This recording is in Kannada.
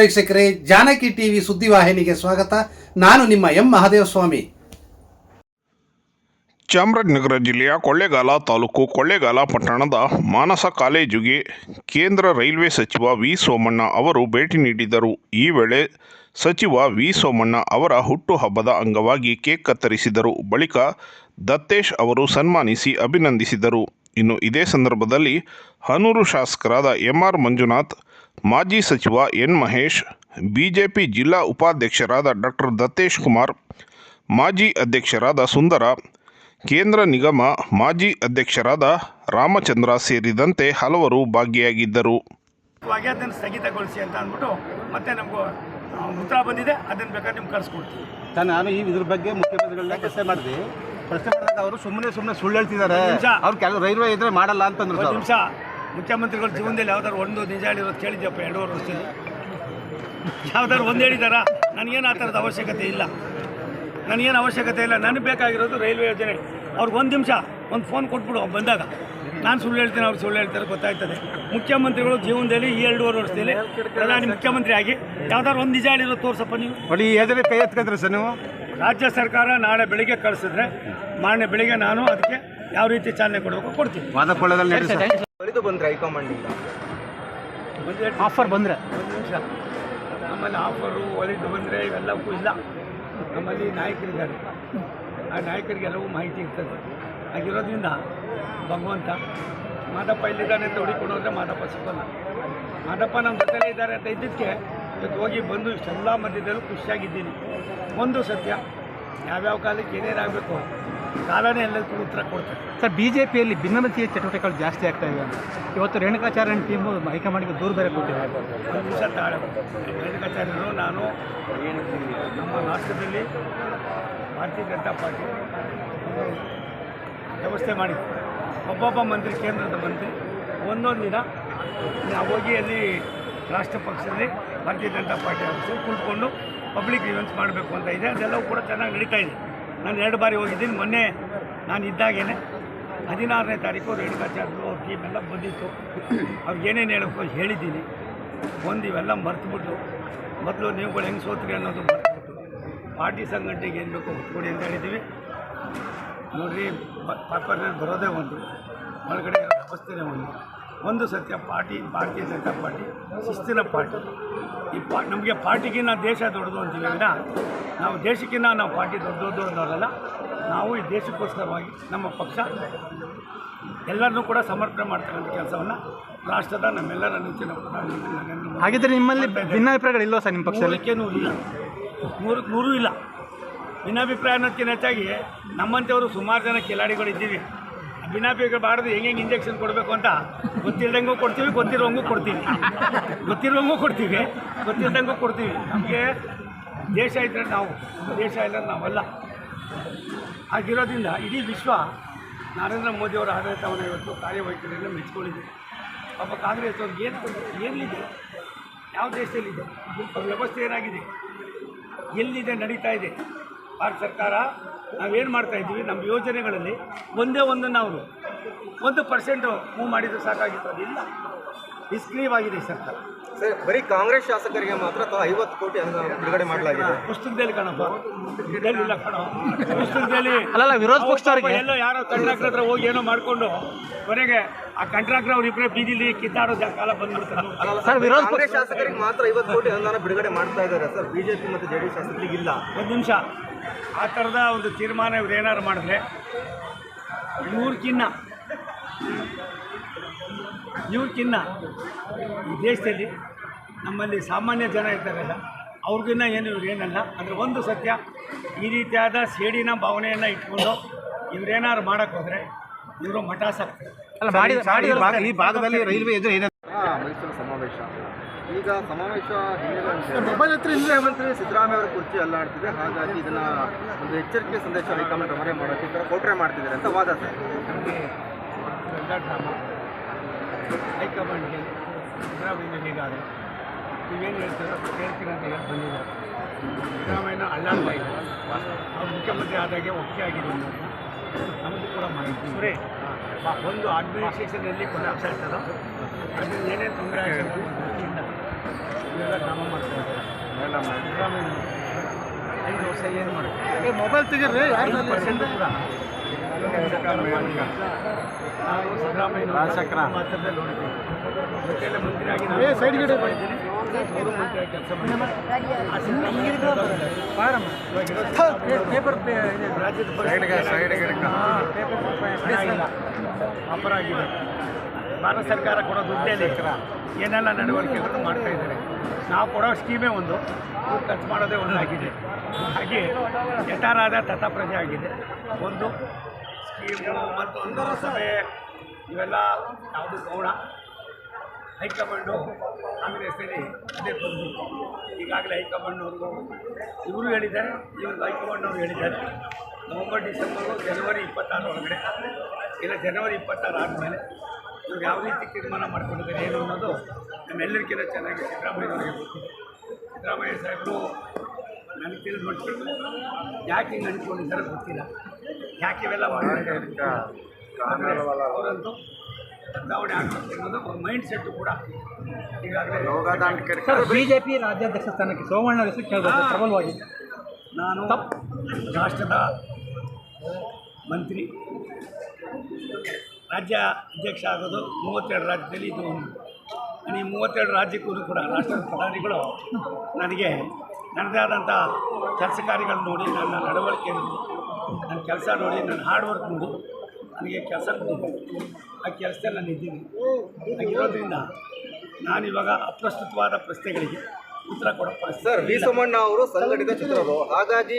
ವೀಕ್ಷಕರೇ, ಜಾನಕಿ ಟಿವಿ ಸುದ್ದಿವಾಹಿನಿಗೆ ಸ್ವಾಗತ. ನಾನು ನಿಮ್ಮ ಎಂ ಮಹಾದೇವಸ್ವಾಮಿ. ಚಾಮರಾಜನಗರ ಜಿಲ್ಲೆಯ ಕೊಳ್ಳೇಗಾಲ ತಾಲೂಕು ಕೊಳ್ಳೇಗಾಲ ಪಟ್ಟಣದ ಮಾನಸ ಕಾಲೇಜುಗೆ ಕೇಂದ್ರ ರೈಲ್ವೆ ಸಚಿವ ವಿ ಸೋಮಣ್ಣ ಅವರು ಭೇಟಿ ನೀಡಿದರು. ಈ ವೇಳೆ ಸಚಿವ ವಿ ಸೋಮಣ್ಣ ಅವರ ಹುಟ್ಟುಹಬ್ಬದ ಅಂಗವಾಗಿ ಕೇಕ್ ಕತ್ತರಿಸಿದರು. ಬಳಿಕ ದತ್ತೇಶ್ ಅವರು ಸನ್ಮಾನಿಸಿ ಅಭಿನಂದಿಸಿದರು. ಇನ್ನು ಇದೇ ಸಂದರ್ಭದಲ್ಲಿ ಹನೂರು ಶಾಸಕರಾದ ಎಂಆರ್ ಮಂಜುನಾಥ್ ಮಾಜಿ ಸಚಿವ ಎನ್ ಮಹೇಶ್ ಬಿಜೆಪಿ ಜಿಲ್ಲಾ ಉಪಾಧ್ಯಕ್ಷರಾದ ಡಾಕ್ಟರ್ ದತ್ತೇಶ್ ಕುಮಾರ್ ಮಾಜಿ ಅಧ್ಯಕ್ಷರಾದ ಸುಂದರ ಕೇಂದ್ರ ನಿಗಮ ಮಾಜಿ ಅಧ್ಯಕ್ಷರಾದ ರಾಮಚಂದ್ರ ಸೇರಿದಂತೆ ಹಲವರು ಭಾಗಿಯಾಗಿದ್ದರು. ಅದನ್ನು ಸ್ಥಗಿತಗೊಳಿಸಿ ಅಂತ ಅಂದ್ಬಿಟ್ಟು ಮತ್ತೆ ನಮಗೂ ಉತ್ತರ ಬಂದಿದೆ. ಅದನ್ನು ಬೇಕಾದ್ರೆ ನಿಮ್ಗೆ ಕಳಿಸ್ಕೊಡ್ತೀವಿ. ನಾನು ಈ ಇದ್ರ ಬಗ್ಗೆ ಮುಖ್ಯಮಂತ್ರಿಗಳನ್ನ ಪ್ರಶ್ನೆ ಮಾಡಿದೆ. ಪ್ರಶ್ನೆ ಮಾಡಿದಾಗ ಅವರು ಸುಮ್ಮನೆ ಸುಮ್ಮನೆ ಸುಳ್ಳು ಹೇಳ್ತಿದ್ದಾರೆ. ನಿಮಿಷ. ಅವ್ರು ಕೆಲವು ರೈಲ್ವೆ ಇದ್ರೆ ಮಾಡಲ್ಲ ಅಂತಂದ್ರು ಒಂದು ನಿಮಿಷ. ಮುಖ್ಯಮಂತ್ರಿಗಳ ಜೀವನದಲ್ಲಿ ಯಾವ್ದಾದ್ರು ಒಂದು ನಿಜ ಹೇಳಿರೋದು ಕೇಳಿದ್ಯಪ್ಪ ಎರಡೂವರೆ ವರ್ಷದಲ್ಲಿ. ಯಾವ್ದಾದ್ರು ಒಂದು ಹೇಳಿದಾರ? ನನಗೇನು ಆ ಥರದ ಅವಶ್ಯಕತೆ ಇಲ್ಲ. ನನಗೇನು ಅವಶ್ಯಕತೆ ಇಲ್ಲ. ನನಗೆ ಬೇಕಾಗಿರೋದು ರೈಲ್ವೆ ಯೋಜನೆ. ಅವ್ರಿಗೆ ಒಂದು ನಿಮಿಷ ಒಂದು ಫೋನ್ ಕೊಟ್ಬಿಡು ಅವ್ರು ಬಂದಾಗ. ನಾನು ಸುಳ್ಳು ಹೇಳ್ತೀನಿ ಅವ್ರು ಸುಳ್ಳು ಹೇಳ್ತಾರೆ ಗೊತ್ತಾಗ್ತದೆ ಮುಖ್ಯಮಂತ್ರಿಗಳು ಜೀವನದಲ್ಲಿ ಈ ಎರಡೂವರೆ ವರ್ಷದಲ್ಲಿ ಪ್ರಧಾನಿ ಮುಖ್ಯಮಂತ್ರಿ ಆಗಿ ಯಾವ್ದಾದ್ರು ಒಂದು ನಿಜ ಹೇಳಿರೋದು ತೋರಿಸಪ್ಪ ನೀವು. ಕೈ ಎತ್ಕೊಂಡ್ರೆ ಸರ್ ನೀವು. ರಾಜ್ಯ ಸರ್ಕಾರ ನಾಳೆ ಬೆಳಿಗ್ಗೆ ಕಳಿಸಿದ್ರೆ ಮಾರನೇ ಬೆಳಿಗ್ಗೆ ನಾನು ಅದಕ್ಕೆ ಯಾವ ರೀತಿ ಚಾಲನೆ ಕೊಡಬೇಕು ಕೊಡ್ತೀನಿ. ಕಳೆದು ಬಂದ್ರೆ ಹೈಕಮಾಂಡಿಂದ ಒಂದು ಆಫರ್ ಬಂದರೆ. ಒಂದು ನಿಮಿಷ. ನಮ್ಮಲ್ಲಿ ಆಫರು ಒಲಿದು ಬಂದರೆ ಇವೆಲ್ಲವೂ ಇಲ್ಲ. ನಮ್ಮಲ್ಲಿ ನಾಯಕರಿದ್ದಾರೆ. ಆ ನಾಯಕರಿಗೆಲ್ಲವೂ ಮಾಹಿತಿ ಇರ್ತದೆ. ಆಗಿರೋದ್ರಿಂದ ಭಗವಂತ ಮಾದಪ್ಪ ಇಲ್ಲಿದ್ದಾನೆ ಅಂತ ಹುಡುಕೊಂಡು ಹೋದರೆ ಮಾದಪ್ಪ ಸಿಗೋಲ್ಲ. ಮಾದಪ್ಪ ನಮ್ಮ ಜೊತೆಲೇ ಇದ್ದಾರೆ ಅಂತ ಇದ್ದಕ್ಕೆ ಇವತ್ತು ಹೋಗಿ ಬಂದು ಇಷ್ಟೆಲ್ಲ ಮಧ್ಯದಲ್ಲೂ ಖುಷಿಯಾಗಿದ್ದೀನಿ. ಒಂದು ಸತ್ಯ ಯಾವ್ಯಾವ ಕಾಲಕ್ಕೆ ಏನೇನಾಗಬೇಕು ಕಾಲನೇ ಎಲ್ಲದಕ್ಕೂ ಉತ್ತರ ಕೊಡ್ತಾರೆ. ಸರ್ ಬಿ ಜೆ ಪಿಯಲ್ಲಿ ಭಿನ್ನಮತೀಯ ಚಟುವಟಿಕೆಗಳು ಜಾಸ್ತಿ ಆಗ್ತಾ ಇವೆ ಅಂತ. ಇವತ್ತು ರೇಣುಕಾಚಾರ್ಯನ ಟೀಮು ಹೈಕಮಾಂಡ್ಗೆ ದೂರ ಬೇರೆ ಕೊಟ್ಟಿದೆ ಒಂದು ನಿಮಿಷ ತಾಳೆ ರೇಣುಕಾಚಾರ್ಯರು ನಾನು ನಮ್ಮ ರಾಷ್ಟ್ರದಲ್ಲಿ ಭಾರತೀಯ ಜನತಾ ಪಾರ್ಟಿ ವ್ಯವಸ್ಥೆ ಮಾಡಿದ್ದೆ. ಒಬ್ಬೊಬ್ಬ ಮಂತ್ರಿ ಕೇಂದ್ರದ ಮಂತ್ರಿ ಒಂದೊಂದು ದಿನ ನಾವು ಹೋಗಿ ಅಲ್ಲಿ ರಾಷ್ಟ್ರ ಪಕ್ಷದಲ್ಲಿ ಭಾರತೀಯ ಜನತಾ ಪಾರ್ಟಿ ಆಫೀಸಲ್ಲಿ ಕುಳಿತುಕೊಂಡು ಪಬ್ಲಿಕ್ ಇವೆಂಟ್ಸ್ ಮಾಡಬೇಕು ಅಂತ ಇದೆ. ಅದೆಲ್ಲವೂ ಕೂಡ ಚೆನ್ನಾಗಿ ನಡೀತಾ ಇದೆ. ನಾನು ಎರಡು ಬಾರಿ ಹೋಗಿದ್ದೀನಿ. ಮೊನ್ನೆ ನಾನು ಇದ್ದಾಗೇನೆ. ಹದಿನಾರನೇ ತಾರೀಕು ರೇಣುಕಾಚಾರ್ಯರು ಅವ್ರ ಟೀಮ್ ಎಲ್ಲ ಬಂದಿತ್ತು. ಅವ್ರಿಗೆ ಏನೇನು ಹೇಳಬೇಕು ಹೇಳಿದ್ದೀನಿ. ಒಂದು ಇವೆಲ್ಲ ಮರ್ತುಬಿಟ್ಟು ಮೊದಲು ನೀವುಗಳು ಹೆಂಗೆ ಸೋತ್ರಿ ಅನ್ನೋದು ಮರ್ತುಬಿಟ್ಟು ಪಾರ್ಟಿ ಸಂಘಟನೆಗೆ ಏನು ಬೇಕು ಕೊಡಿ ಅಂತ ಹೇಳಿದ್ದೀವಿ. ನೋಡಿರಿ ಪೇಪರ್ನಲ್ಲಿ ಬರೋದೇ ಒಂದು. ಒಳಗಡೆ ವ್ಯವಸ್ಥೆನೇ ಒಂದು. ಒಂದು ಸತ್ಯ ಪಾರ್ಟಿ ಭಾರತೀಯ ಜನತಾ ಪಾರ್ಟಿ ಶಿಸ್ತಿನ ಪಾರ್ಟಿ. ಈ ಪಾ ನಮಗೆ ಪಾರ್ಟಿಗಿನ್ನ ದೇಶ ದೊಡ್ಡದು ಅಂತೀವಿ ವಿನ ನಾವು ದೇಶಕ್ಕಿಂತ ನಾವು ಪಾರ್ಟಿ ದೊಡ್ಡದು ಅನ್ನೋರಲ್ಲ ನಾವು ಈ ದೇಶಕ್ಕೋಸ್ಕರವಾಗಿ ನಮ್ಮ ಪಕ್ಷ ಎಲ್ಲರನ್ನೂ ಕೂಡ ಸಮರ್ಪಣೆ ಮಾಡ್ತಕ್ಕಂಥ ಕೆಲಸವನ್ನು ರಾಷ್ಟ್ರದ ನಮ್ಮೆಲ್ಲರ ನಿಂತಿನ ಹಾಗಿದ್ರೆ ನಿಮ್ಮಲ್ಲಿ ಭಿನ್ನಾಭಿಪ್ರಾಯಗಳು ಇಲ್ವಾ ಸರ್ ನಿಮ್ಮ ಪಕ್ಷ ಏನು ನೂರು ಇಲ್ಲ. ಮೂರು ನೂರು ಇಲ್ಲ. ಭಿನ್ನಾಭಿಪ್ರಾಯ ಅನ್ನೋದಕ್ಕಿಂತ ಹೆಚ್ಚಾಗಿ ನಮ್ಮಂಥವರು ಸುಮಾರು ಜನ ಕಿಲಾಡಿಗಳು ಇದ್ದೀವಿ ಭಿನ್ನಾಭಿಪ್ರಾಯ ಬಾರದು ಹೆಂಗೆ ಇಂಜೆಕ್ಷನ್ ಕೊಡಬೇಕು ಅಂತ ಗೊತ್ತಿಲ್ದಂಗೂ ಕೊಡ್ತೀವಿ, ಗೊತ್ತಿರೋಂಗು ಕೊಡ್ತೀವಿ. ಗೊತ್ತಿರೋಂಗು ಕೊಡ್ತೀವಿ, ಗೊತ್ತಿಲ್ದಂಗೂ ಕೊಡ್ತೀವಿ. ನಮಗೆ ದೇಶ ಇದ್ದರೆ ನಾವು, ದೇಶ ಇಲ್ಲ ನಾವಲ್ಲ. ಹಾಗಿರೋದ್ರಿಂದ ಇಡೀ ವಿಶ್ವ ನರೇಂದ್ರ ಮೋದಿಯವರ ಆಡಳಿತವನ್ನು ಇವತ್ತು ಕಾರ್ಯವೈಖರಿಯನ್ನು ಮೆಚ್ಕೊಂಡಿದೆ ಪಾಪ ಕಾಂಗ್ರೆಸ್ ಅವ್ರಿಗೆ ಏನು ಏನಿದೆ ಯಾವ ದೇಶದಲ್ಲಿದೆ? ವ್ಯವಸ್ಥೆ ಏನಾಗಿದೆ? ಎಲ್ಲಿದೆ, ನಡೀತಾ ಇದೆ? ಭಾರತ ಸರ್ಕಾರ ನಾವೇನು ಮಾಡ್ತಾ ಇದ್ದೀವಿ ನಮ್ಮ ಯೋಜನೆಗಳಲ್ಲಿ ಒಂದೇ ಒಂದನ್ನು ಅವರು ಒಂದು ಪರ್ಸೆಂಟು ಮೂವ್ ಮಾಡಿದ್ರೆ ಸಾಕಾಗಿತ್ತು. ಅದಿಲ್ಲ ನಿಷ್ಕ್ರಿಯವಾಗಿದೆ ಆಗಿದೆ ಸರ್ ಸರ್ಕಾರ. ಸರ್ ಬರೀ ಕಾಂಗ್ರೆಸ್ ಶಾಸಕರಿಗೆ ಮಾತ್ರ ಅಥವಾ ಐವತ್ತು ಕೋಟಿ ಅನುದಾನ ಬಿಡುಗಡೆ ಮಾಡಲಾಗಿದೆ? ಪುಸ್ತಕದಲ್ಲಿ ಕಾಣಪ್ಪ. ಇದರಲ್ಲಿ ಇಲ್ಲ ಕಣ. ಪುಸ್ತಕದಲ್ಲಿ ಅಲ್ಲಲ್ಲ, ವಿರೋಧ ಪಕ್ಷದವ್ರಿಗೆ. ಎಲ್ಲೋ ಯಾರೋ ಕಂಟ್ರಾಕ್ಟರ್ ಹತ್ರ ಹೋಗಿ ಏನೋ ಮಾಡಿಕೊಂಡು ಕೊನೆಗೆ ಆ ಕಂಟ್ರಾಕ್ಟರ್ ಅವ್ರ ಇಬ್ಬರೇ ಬೀದಿಲಿ ಕಿತ್ತಾಡೋ ಜಾ- ಕಾಲ ಬಂದ್ಬಿಡ್ತಾರೆ ಸರ್ ವಿರೋಧ ಪಕ್ಷ ಕಾಂಗ್ರೆಸ್ ಶಾಸಕರಿಗೆ ಮಾತ್ರ ಐವತ್ತು ಕೋಟಿ ಅನುದಾನ ಬಿಡುಗಡೆ ಮಾಡ್ತಾ ಇದ್ದಾರೆ ಸರ್. ಬಿಜೆಪಿ ಮತ್ತು ಜೆಡಿಎಸ್ ಶಾಸಕರಿಗೆ ಇಲ್ಲ. ಒಂದು ನಿಮಿಷ. ಆ ಥರದ ಒಂದು ತೀರ್ಮಾನ ಇವ್ರು ಏನಾರು ಮಾಡಿದ್ರೆ ಇವ್ರಕ್ಕಿನ್ನ ಇವ್ರಕ್ಕಿನ್ನ ಈ ದೇಶದಲ್ಲಿ ನಮ್ಮಲ್ಲಿ ಸಾಮಾನ್ಯ ಜನ ಇರ್ತಾರಲ್ಲ ಅವ್ರಿಗಿನ್ನ ಏನು ಇವ್ರು ಏನಲ್ಲ ಅಂದರೆ ಒಂದು ಸತ್ಯ ಈ ರೀತಿಯಾದ ಸೇಡಿನ ಭಾವನೆಯನ್ನು ಇಟ್ಕೊಂಡು ಇವರೇನಾದ್ರು ಮಾಡಕ್ಕೆ ಹೋದರೆ ಇವರು ಮಠಾಸಕ್ತಾರೆ ಈ ಭಾಗ- ಈ ಭಾಗದಲ್ಲಿ ರೈಲ್ವೆ ಎದುರು ಏನೇ ಮೈಸೂರು ಸಮಾವೇಶ. ಈಗ ಸಮಾವೇಶ ಹಿನ್ನೆಲೆ ಮುಖ್ಯಮಂತ್ರಿ ಸಿದ್ದರಾಮಯ್ಯ ಅವರ ಕುರ್ಚಿ ಅಲ್ಲಾಡ್ತಿದೆ. ಹಾಗಾಗಿ ಇದನ್ನ ಒಂದು ಎಚ್ಚರಿಕೆ ಸಂದೇಶ ಹೈಕಮಾಂಡ್ ಹೊರೆ ಮಾಡೋಕ್ಕೆ ಈ ಥರ ಕೋಟ್ರೆ ಮಾಡ್ತಿದ್ದಾರೆ ಅಂತ ವಾದ ಸರ್. ಹೈಕಮಾಂಡ್ಗೆ ಸಿದ್ದರಾಮಯ್ಯ ಹೀಗಾದರೆ ನೀವೇನು ಹೇಳ್ತೀರೋ ಕೇಳ್ತೀನಿ ಅಂತ ಹೇಳಿ ಬಂದಿದ್ದಾರೆ. ಸಿದ್ದರಾಮಯ್ಯನ ಅಳ್ಳಾಡ್ತಾ ಇದ್ದಾರೆ. ಅವ್ರು ಮುಖ್ಯಮಂತ್ರಿ ಆದಾಗೆ ಒಕ್ಕೆ ಆಗಿದೆ ನಮಗೂ ಕೂಡ ಮಾಹಿತಿ ಇವರೇ ಒಂದು ಅಡ್ಮಿನಿಸ್ಟ್ರೇಷನಲ್ಲಿ ಕೊಲಾಪ್ಸ್ ಆಗ್ತದೋ ಅದರಿಂದ ಏನೇನು ತೊಂದರೆ ಇಲ್ಲ ಇವೆಲ್ಲ ಕ್ರಮ ಮಾಡ್ತಾ ಇದ್ದಾರೆ. ಸಿದ್ದರಾಮಯ್ಯ ಐದು ವರ್ಷ ಏನು ಮಾಡಿ ಮೊಬೈಲ್ ತೆಗೀರಿ ಐದು ಪರ್ಸೆಂಟ್ ಕೂಡ ನಾವು ಸಿದ್ದರಾಮಯ್ಯ ನೋಡಿದ್ದೀವಿ ಅವರು ಕೆಲಸ ಪೇಪರ್ ರಾಜ್ಯದ ಅಪರ ಆಗಿದೆ. ಭಾರತ ಸರ್ಕಾರ ಕೊಡೋ ದುಡ್ಡೇ ಏನೆಲ್ಲ ನಡವಳಿಕೆಗಳನ್ನು ಮಾಡ್ತಾ ಇದ್ದಾರೆ. ನಾವು ಕೊಡೋ ಸ್ಕೀಮೇ ಒಂದು. ಖರ್ಚು ಮಾಡೋದೇ ಒಂದಾಗಿದೆ. ಹಾಗೆ ಯಥಾರಾಧ ತಥಾಪ್ರಜೆ ಆಗಿದೆ. ಒಂದು ಸ್ಕೀಮು ಮತ್ತೊಂದು ಸಭೆ, ಇವೆಲ್ಲ ಯಾವುದು ಗೌಣ ಹೈಕಮಾಂಡು ಸೇರಿ ಅದೇ ಬಂದು. ಈಗಾಗಲೇ ಹೈಕಮಾಂಡ್ನವ್ರಿಗೂ ಇವರು ಹೇಳಿದ್ದಾರೆ, ಇವರು ಹೈಕಮಾಂಡ್ನವರು ಹೇಳಿದ್ದಾರೆ. ನವಂಬರ್, ಡಿಸೆಂಬರು, ಜನವರಿ ಇಪ್ಪತ್ತಾರು ಒಳಗಡೆ. ಇಲ್ಲ, ಜನವರಿ ಇಪ್ಪತ್ತಾರು ಆದಮೇಲೆ ಇವ್ರು ಯಾವ ರೀತಿ ತೀರ್ಮಾನ ಮಾಡ್ಕೊಂಡಿದ್ದಾರೆ ಏನು ಅನ್ನೋದು ನಮ್ಮೆಲ್ಲರಿಗಿಂತ ಚೆನ್ನಾಗಿ ಸಿದ್ದರಾಮಯ್ಯನವರಿಗೆ ಗೊತ್ತಿದೆ. ಸಿದ್ದರಾಮಯ್ಯ ಸಾಹೇಬರು ನನಗೆ ತಿಳಿದು ಯಾಕೆ ಹಿಂಗೆ ಅಂದ್ಕೊಂಡಿದ್ದಾರೆ ಗೊತ್ತಿಲ್ಲ. ಯಾಕೆ ಇವೆಲ್ಲ ಆಗಬೇಕು ಅನ್ನೋದು ಅವ್ರ ಮೈಂಡ್ ಸೆಟ್ ಕೂಡ. ಈಗಾಗಲೇ ಬಿಜೆಪಿ ರಾಜ್ಯಾಧ್ಯಕ್ಷ ಸ್ಥಾನಕ್ಕೆ ಸೋಮಣ್ಣ ಹೆಸರು ಕೇಳಬೇಕು ಪ್ರಬಲವಾಗಿ. ನಾನು ರಾಷ್ಟ್ರದ ಮಂತ್ರಿ ರಾಜ್ಯ ಅಧ್ಯಕ್ಷ ಆಗೋದು ಮೂವತ್ತೆರಡು ರಾಜ್ಯದಲ್ಲಿ ಇದು ಒಂದು. ನಾನು ಈ ಮೂವತ್ತೆರಡು ರಾಜ್ಯಕ್ಕೂ ಕೂಡ ರಾಷ್ಟ್ರದ ಪ್ರಧಾನಿಗಳು ನನಗೆ ನನ್ನದೇ ಆದಂಥ ಕೆಲಸ ಕಾರ್ಯಗಳನ್ನು ನೋಡಿ ನನ್ನ ನಡವಳಿಕೆ ನೋಡಿ ನನ್ನ ಕೆಲಸ ನೋಡಿ ನನ್ನ ಹಾರ್ಡ್ ವರ್ಕ್ ನೋಡಿ ನನಗೆ ಕೆಲಸ ಕೊಟ್ಟಿದ್ದಾರೆ ಆ ಕೆಲಸದಲ್ಲಿ ನಾನು ಇದ್ದೀನಿ. ಹಾಗಿರೋದ್ರಿಂದ ನಾನಿವಾಗ ಅಪ್ರಸ್ತುತವಾದ ಪ್ರಶ್ನೆಗಳಿಗೆ ಉತ್ತರ ಕೊಡೋ ಸರ್ ವಿ. ಸೋಮಣ್ಣ ಅವರು ಸಂಘಟಿತ ಚಿತ್ರರು. ಹಾಗಾಗಿ